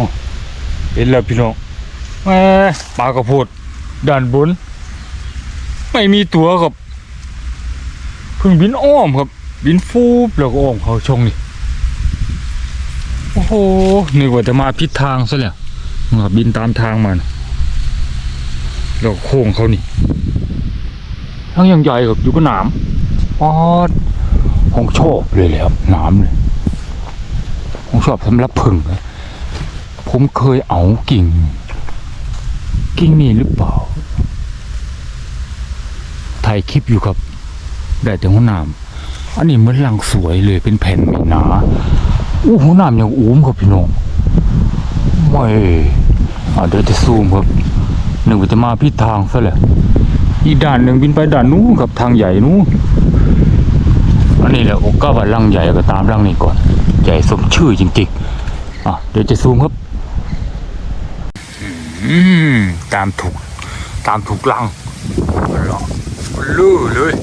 อ้เห็นแล้วพี่น้องแหมปลากระโพดด้านบน ไม่มีตัวครับเพิ่งบินอ้อมครับ บินฟูบแล้วก็อ้อมเขาชงนี่โอ้โหนึกว่าจะมาผิดทางซะแล้วมาบินตามทางมันแล้วก็โค้งเขานี่ทั้งยังใหญ่ครับอยู่ก็หนามปอดของชอบเลยแหละครับหนามเลยของชอบสำหรับผึ่งนะ ผมเคยเอากิ่ง กิ่งนี่หรือเปล่า ถ่ายคลิปอยู่ครับ ได้แต่หัวหนามอันนี้เหมือนลังสวยเลยเป็นแผ่นไม่หนาอู้หัวหนามอย่างอุ้มครับพี่น้องไม่เดี๋ยวจะซูมครับ หนึ่งจะมาพิทางซะแหละอีด้านหนึ่งบินไปด้านนู้นกับทางใหญ่นู้นอันนี้แหละโอกาว่าลังใหญ่ก็ตามลังนี้ก่อน ใหญ่สมชื่อจริงๆอะเดี๋ยวจะซูมครับ อืมตามถูก ตามถูกลังหรอลื้อเลย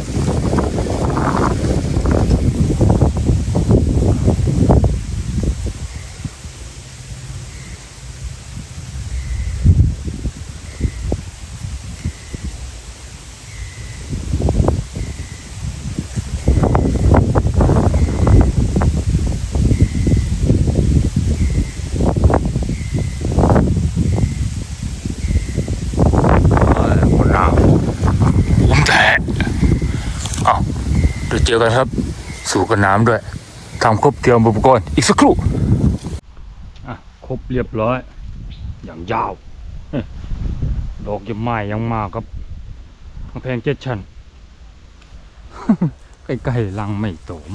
คนหนาวผมแท้อ้าว เจอกันครับ สู่กันน้ำด้วยทำครบเตรียมอุปกรณ์อีกสักครู่อะครบเรียบร้อย อย่างยาวดอกยังไม้ยังมาครับกำแพงเจ็ดชั้นใกล้ๆลังไม่โตม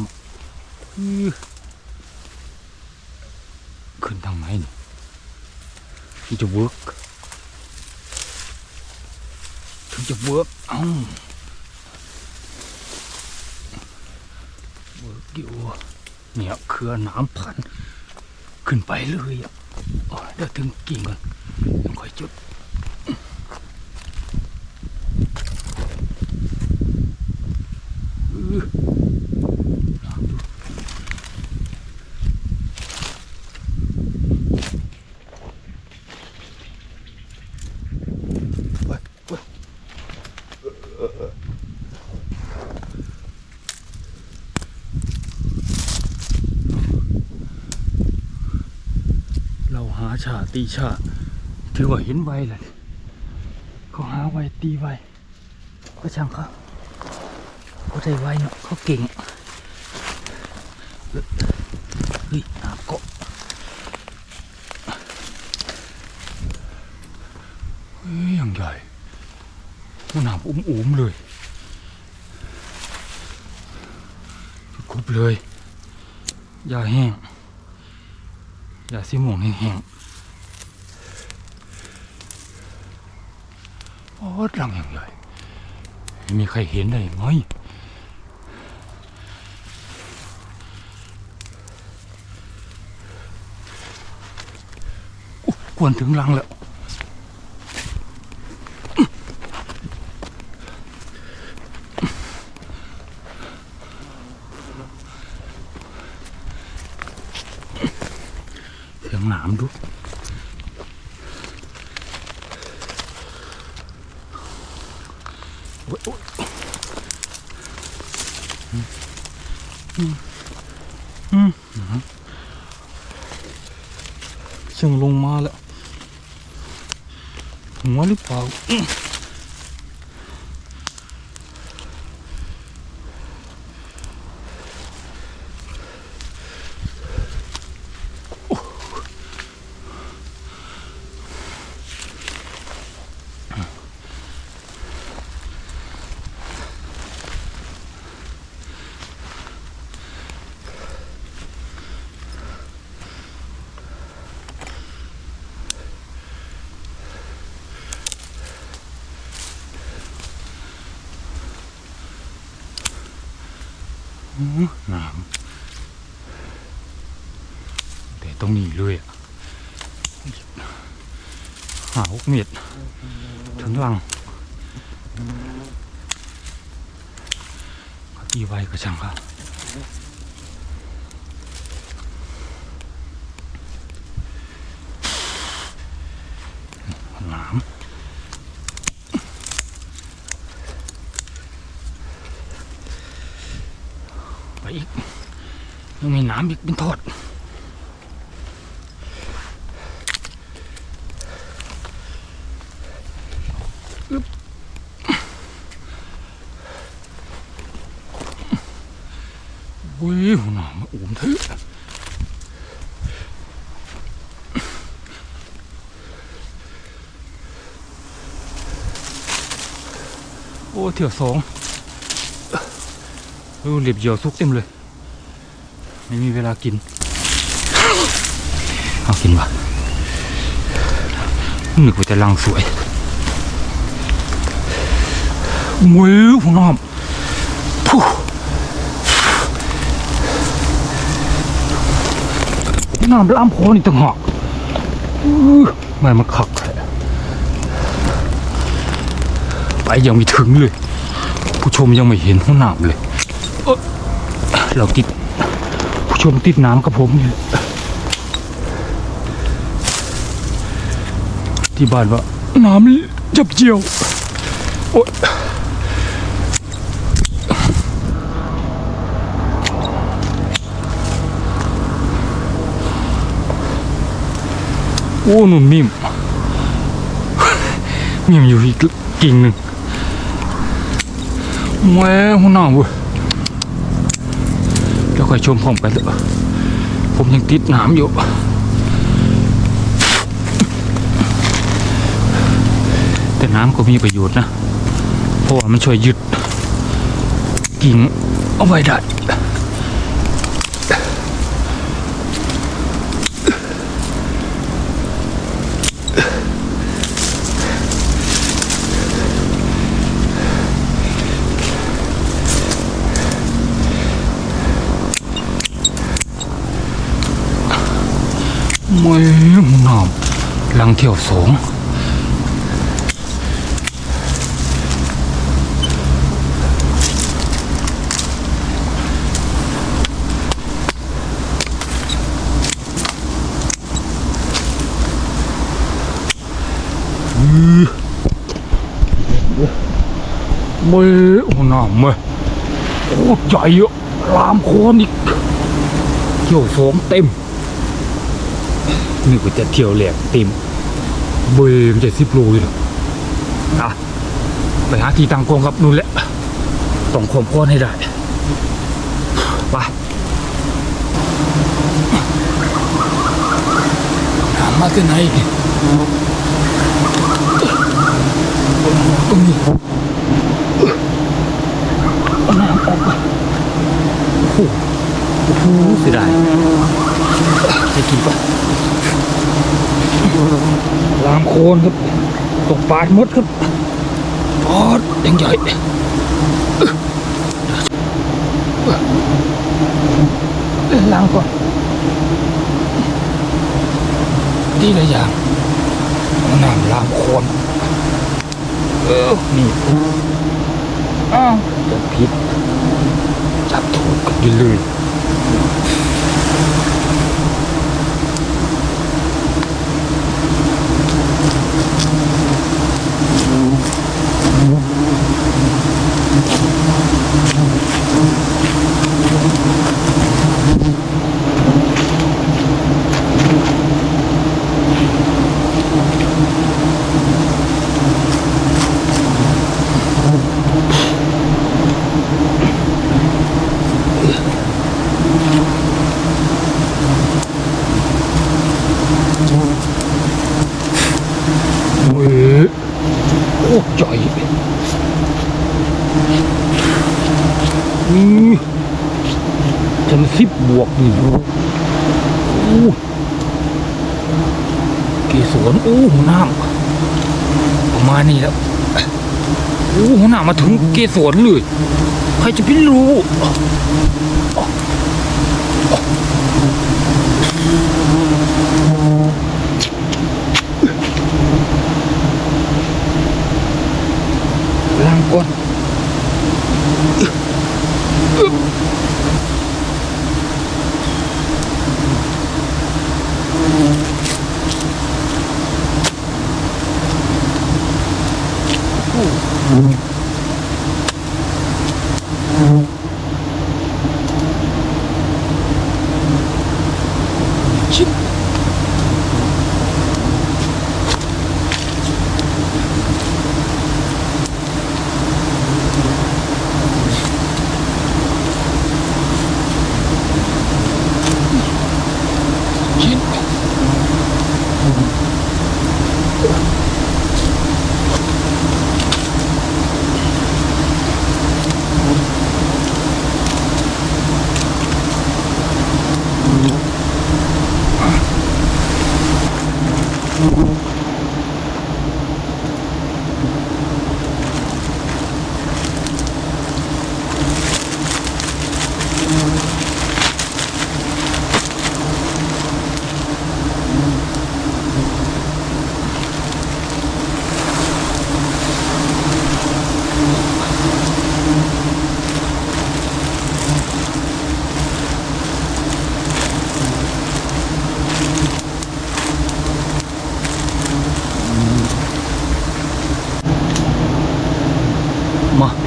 ขึ้นทางไหนนี่มันจะเวิร์กถึงจะเวิร์กเอ้าเวิร์กอยู่ เนี่ยเครือน้ำพัน ขึ้นไปเลยอะเดี๋ยวถึงกิ่งก่อนยังค่อยจุดอื้อลองดูเว้ยเว้ยเราหา ชาตีชาถือว่าเห็นไวเลยเขาหาไวตีไวก็ช่างเขาเขาได้ไวเนาะเขาเก่งเฮ้ยหาเกาะเฮ้ยอย่างใหญ่มันหนาอุ้มๆเลยครบเลยยาแห้งยาสีม่วงแห้งๆ โอ้รังอย่างใหญ่ไม่มีใครเห็นได้ไหมควรถึงรังแล้ว เสียงหนามดูโอ๊ยโอ๊ยอืมอืมอืมเสียงลงมาแล้ว หัวห รื หาหกมตดถึงหลังตีไว้ก็ช่างครับน้ำไปอีกยังมีน้ำอีกเป็นทอด หน้ามาอุ้มเถอะโอ้เที่ยวสองเออเหลียบเหยี่ยวซุกเต็มเลย ไม่มีเวลากิน เอากินวะนึกว่าจะลังสวยมวยหัวน้าผู้ น้ำล้ำพนี่ต่างหากอไม่มันขักแท้ไปยังไม่ถึงเลย ผู้ชมยังไม่เห็นห้องน้ำเลยเราติด ผู้ชมติดน้ำกับผมนี่ที่บ้านว่า น้ำจับเจียว โอ๊ย โอ้หนุนมิมมิมอยู่อีกกิ่งหนึ่งแหม่หัวหน้าเว้ยเดี๋ยวค่อยชมพร้อมกันเถอะผมยังติดน้ำอยู่แต่น้ำก็มีประโยชน์นะ เพราะว่ามันช่วยยึดกิ่งเอาไว้ได้ ไม่หนาม ลังเที่ยวสองไม่หนามไม่โอ้ใหญ่อะลามโคนอีกเที่ยวสองเต็มนี่กูจะเที่ยวแหลกเต็ม บยมันจะสิบโลอยู่หรอกอะไปหาทีตั้งกองกับนู่นแหละต้องข่มพ้นให้ได้ไปถามาที่ไหนตรงนี้เอาน้ำออกไปโอ้โหโอ้โหเสียดายให้กินปะ ลามโคนครับ ตกปาดมดครับปอดยังใหญ่ล้างก่อนดีละอย่างน้ำลามโคนเออนี่อ้าวจะผิดจับถูกกันไปเลย เว้ยโอ้ใหญ่อือฉันสิบบวกนี่โอ้ เกสรโอ้หัวหน้าประมาณนี้แล้วโอ้หัวหน้ามาถึงเกสรเลยใครจะไปรู้ล้างก่อน Shit.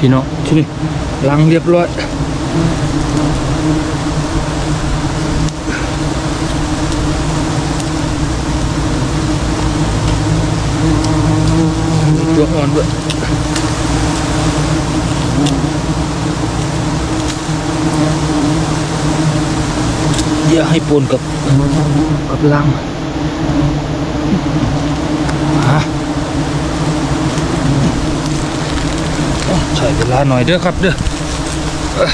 พี่น้องที่นี่ล้างเรียบร้อยตัวอ่อนด้วยอย่าให้ปนกับกับลังฮะโอ้ ใช้เวลาหน่อยเด้อครับเด้อเอ้อ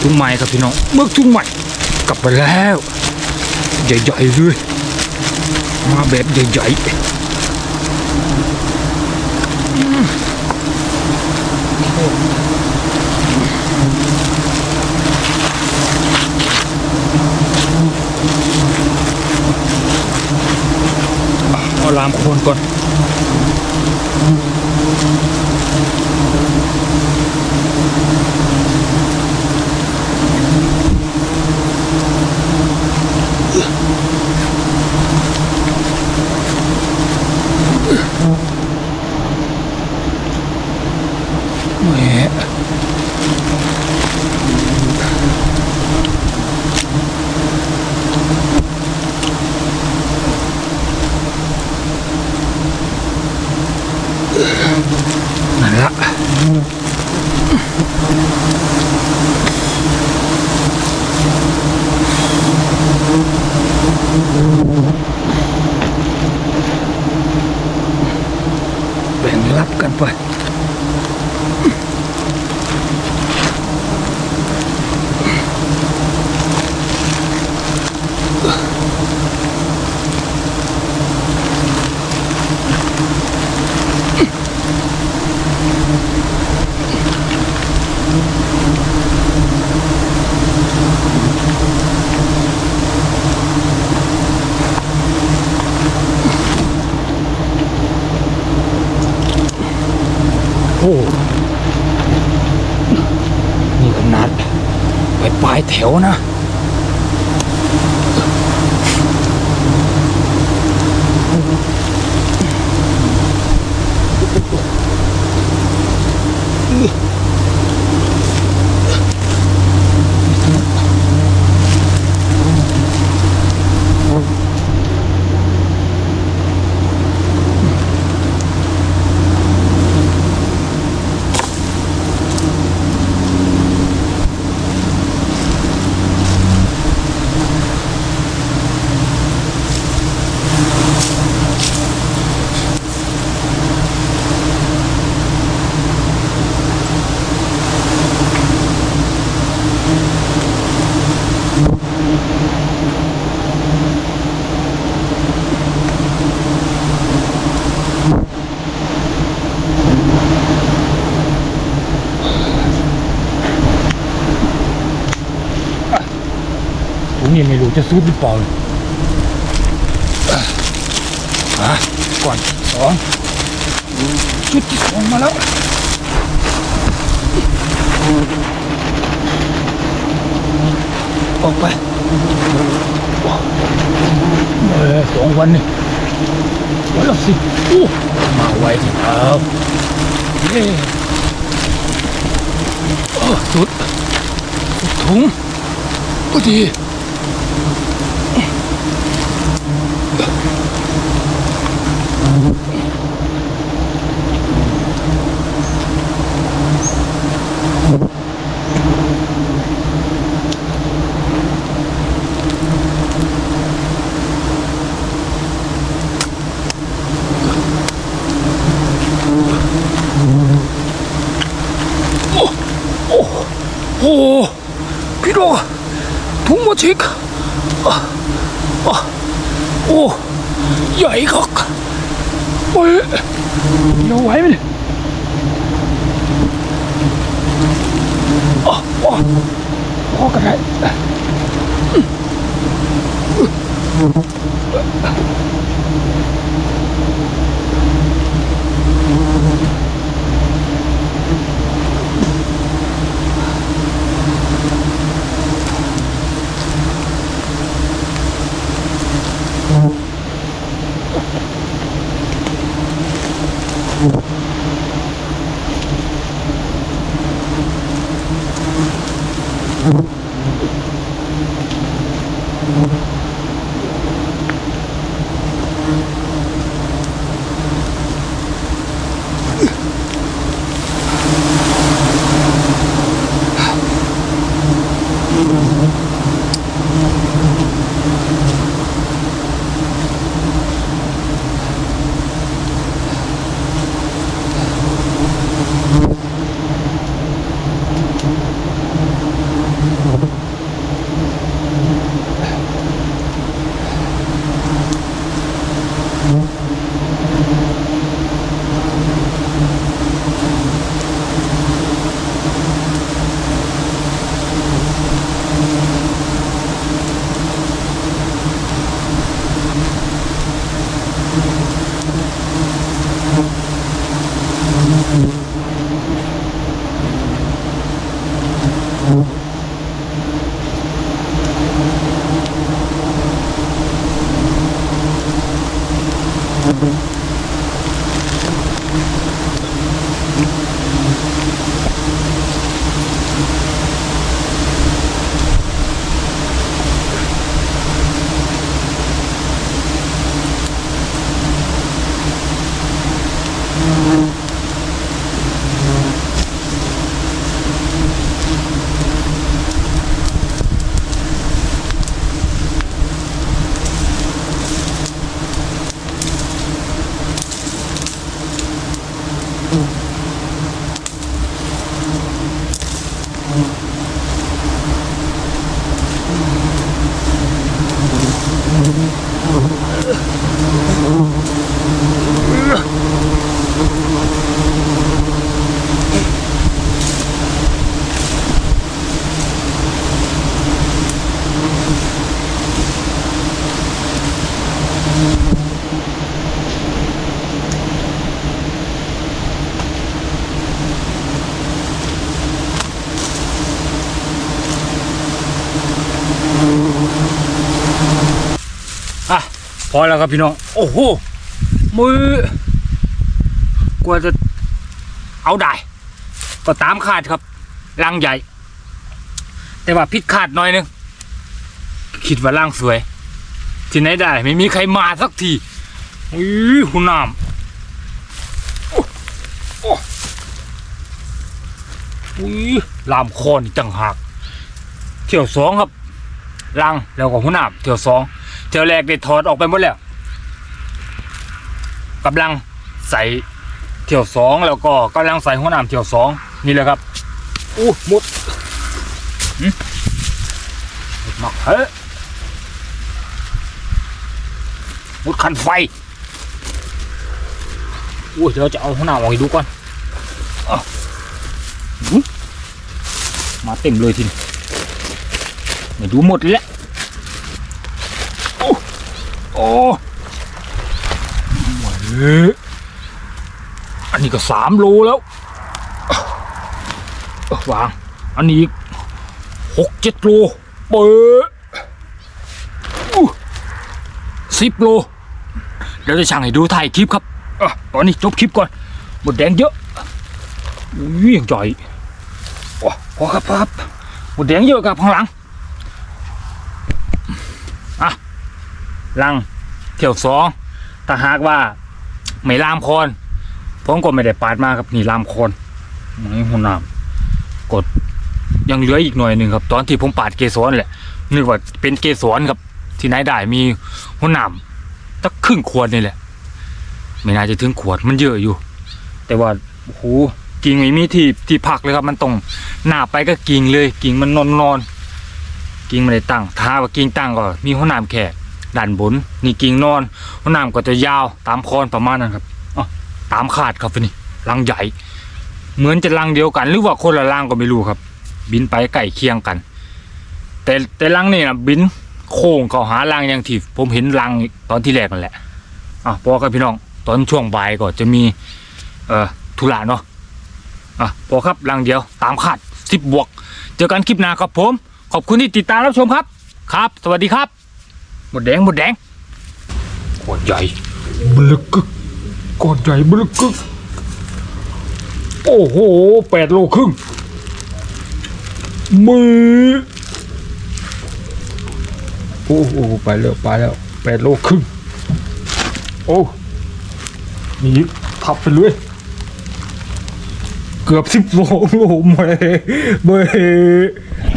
ทุ่งใหม่ครับพี่น้องเมื่อทุ่งใหม่กลับไปแล้วใหญ่ๆเลยมาแบบใหญ่ๆเอาลามโคนก่อน โอ้นี่ขนาดไปปลายแถวนะ จะซูดหรือเปล่าอะก่อนสองชุดที่สองมาแล้วออกไปเออสองวันนี่วันละสิบอู้มาไวทีเดียวเย้โอ้สุดสุดถุงพอดี 오, 비록 동무 체크. 아, 아, 오, 야 이거, 뭘? 요 와이밀. 아, 어, 어, 그래. 음. Mm-hmm. พอแล้วครับพี่น้อง โอ้โห มือกว่าจะเอาได้ ก็ตามคาดครับลังใหญ่ แต่ว่าพิดคาดหน่อยนึง คิดว่าล่างสวย ที่ไหนได้ ไม่มีใครมาสักทีอุ้ยหุ่นน้ำอุ้ยลามคอนี่จังหัก เที่ยวสองครับลังแล้วก็หุ่นน้ำเที่ยวสอง ที่ยวแรกได้ถอดออกไปหมดแล้วกำลังใส่เที่ยวสองแล้วก็กำลังใส่หัวหนามเที่ยวสองนี่แหละครับอู้มุดหมุดมักเฮ้มุดคันไฟอู้เดี๋ยวจะเอาหัวหนามออกให้ดูก่อนอมาเต็มเลยทีนี้ไม่ดูหมดเลยแหละ โอ้ยอันนี้ก็สามโลแล้ววาง อันนี้อีกหกเจ็ดโลเปิดสิบโล เดี๋ยวจะช่างให้ดูถ่ายคลิปครับอตอนนี้จบคลิปก่อน หมดแดงเยอะอุ้ยยังจ่อยพอครับพอครับหมดแดงเยอะครับข้างหลัง อะ ลังเที่ยวสองถ้าหากว่าไม่ลามคอนผมก็ไม่ได้ปาดมาครับนี่ลามคอนนี่หัวหนามกดยังเหลืออีกหน่อยหนึ่งครับ ตอนที่ผมปาดเกสรแหละนึกว่าเป็นเกสรครับ ที่ไหนได้มีหัวหนามตั้งครึ่งขวดนี่แหละ ไม่น่าจะถึงขวดมันเยอะอยู่ แต่ว่าโอ้โหกิ่งไม่มีที่ที่พักเลยครับ มันต้องหน้าไปก็กิ่งเลย กิ่งมันนอนนอนกิ่งไม่ได้ตั้งถ้าว่ากิ่งตั้งก็มีหัวหนามแค่ ด้านบนนี่กิ่งนอนน้ำก็จะยาวตามคอนประมาณนั้นครับอ๋อตามคาดครับนี่รังใหญ่ เหมือนจะรังเดียวกัน หรือว่าคนละรังก็ไม่รู้ครับ บินไปใกล้เคียงกัน แต่แต่รังนี่นะบินโค้งเข้าหารังอย่างที่ผมเห็นรังตอนที่แรกนั่นแหละอะพอครับพี่น้องตอนช่วงบ่ายก็จะมีเอ่อธุระเนาะอะพอครับรังเดียวตามคาดสิบบวก เจอกันคลิปหน้าครับผม ขอบคุณที่ติดตามรับชมครับ ครับ สวัสดีครับ หมดแดงหมดแดงก้อนใหญ่บลึกกึกก้อนใหญ่บลึกกึกโอ้โหแปดโลครึ่งมือโอ้โหไปแล้วไปแล้วแปดโลครึ่งโอ้นี่ทับไปเลยเกือบสิบโลโอ้โหเมเม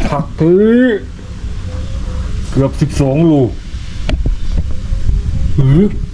ผักพื้เกือบสิบสองโลหื อ